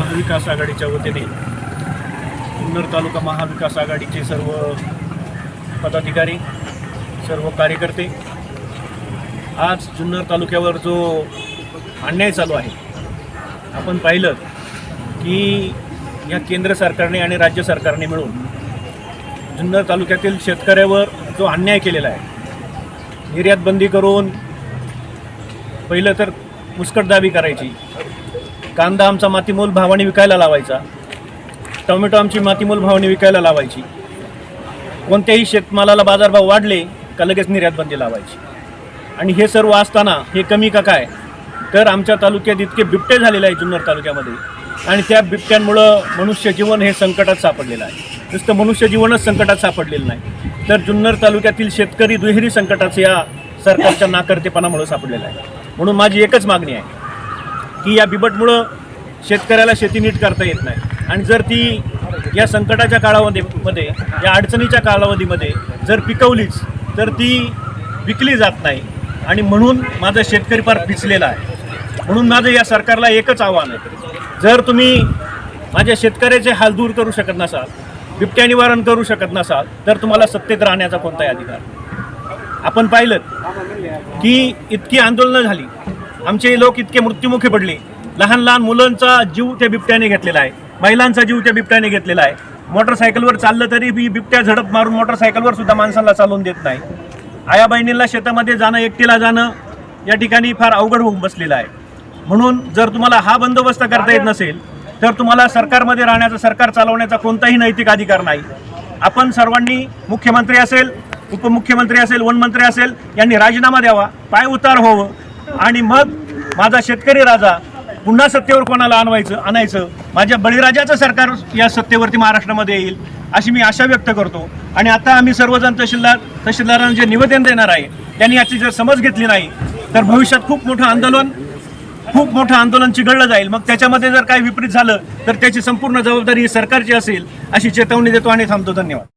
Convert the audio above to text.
महाविकास आघाडीच्या वतीने जुन्नर तालुका महाविकास आघाडीचे सर्व पदाधिकारी सर्व कार्यकर्ते आज जुन्नर तालुक्यावर जो अन्याय चालू आहे आपण पाहिलं की या केंद्र सरकारने आणि राज्य सरकारने मिळून जुन्नर तालुक्यातील शेतकऱ्यावर जो अन्याय केलेला आहे निर्यात बंदी करून पहिलं तर मुस्कटदाबी करायची कांदा आमचा मातीमोल भावाने विकायला लावायचा. टोमॅटो आमची मातीमोल भावाने विकायला लावायची. कोणत्याही शेतमालाला बाजारभाव वाढले का लगेच निर्यात बंदी लावायची. आणि हे सर्व असताना हे कमी का काय? तर आमच्या तालुक्यात इतके बिबटे झालेले आहे जुन्नर तालुक्यामध्ये. आणि त्या बिबट्यांमुळं मनुष्य जीवन हे संकटात सापडलेलं आहे. नुसतं मनुष्य जीवनच संकटात सापडलेलं नाही. तर जुन्नर तालुक्यातील शेतकरी दुहेरी संकटाचं या सरकारच्या नाकर्तेपणामुळं सापडलेलं आहे. म्हणून माझी एकच मागणी आहे. की या बिबटमुळं शेतकऱ्याला शेती नीट करता येत नाही. आणि जर ती या संकटाच्या काळामध्ये मध्ये या अडचणीच्या कालावधीमध्ये जर पिकवलीच तर ती विकली जात नाही. आणि म्हणून माझा शेतकरी फार पिचलेला आहे. म्हणून माझं या सरकारला एकच आव्हान आहे. जर तुम्ही माझ्या शेतकऱ्याचे हाल दूर करू शकत नसाल बिबट्या निवारण करू शकत नसाल तर तुम्हाला सत्तेत राहण्याचा कोणताही अधिकार आपण पाहिलं की इतकी आंदोलनं झाली आमचे लोक इतके मृत्युमुखी पडले. लहान लहान मुलांचा जीव त्या बिबट्याने घेतलेला आहे. महिलांचा जीव त्या बिबट्याने घेतलेला आहे. मोटरसायकलवर चाललं तरी बी बिबट्या झडप मारून मोटरसायकलवर सुद्धा माणसाला चालवून देत नाही. आया बहिणींना शेतामध्ये जाणं एकटीला जाणं या ठिकाणी फार अवघड होऊन बसलेलं आहे. म्हणून जर तुम्हाला हा बंदोबस्त करता येत नसेल तर तुम्हाला सरकारमध्ये राहण्याचा सरकार चालवण्याचा कोणताही नैतिक अधिकार नाही. आपण सर्वांनी मुख्यमंत्री असेल उपमुख्यमंत्री असेल वनमंत्री असेल यांनी राजीनामा द्यावा पाय उतार व्हावं आणि मग माझा शेतकरी राजा पुन्हा सत्तेवर कोणाला आणवायचं आणायचं? माझ्या बळीराजाचं सरकार या सत्तेवरती महाराष्ट्रामध्ये येईल अशी मी आशा व्यक्त करतो. आणि आता आम्ही सर्वजण तहसीलदार तहसीलदारांना जे निवेदन देणार आहे त्यांनी याची जर समज घेतली नाही तर भविष्यात खूप मोठं आंदोलन खूप मोठं आंदोलन चिघळलं जाईल. मग त्याच्यामध्ये जर काही विपरीत झालं तर त्याची संपूर्ण जबाबदारी ही सरकारची असेल अशी चेतावणी देतो आणि थांबतो. धन्यवाद.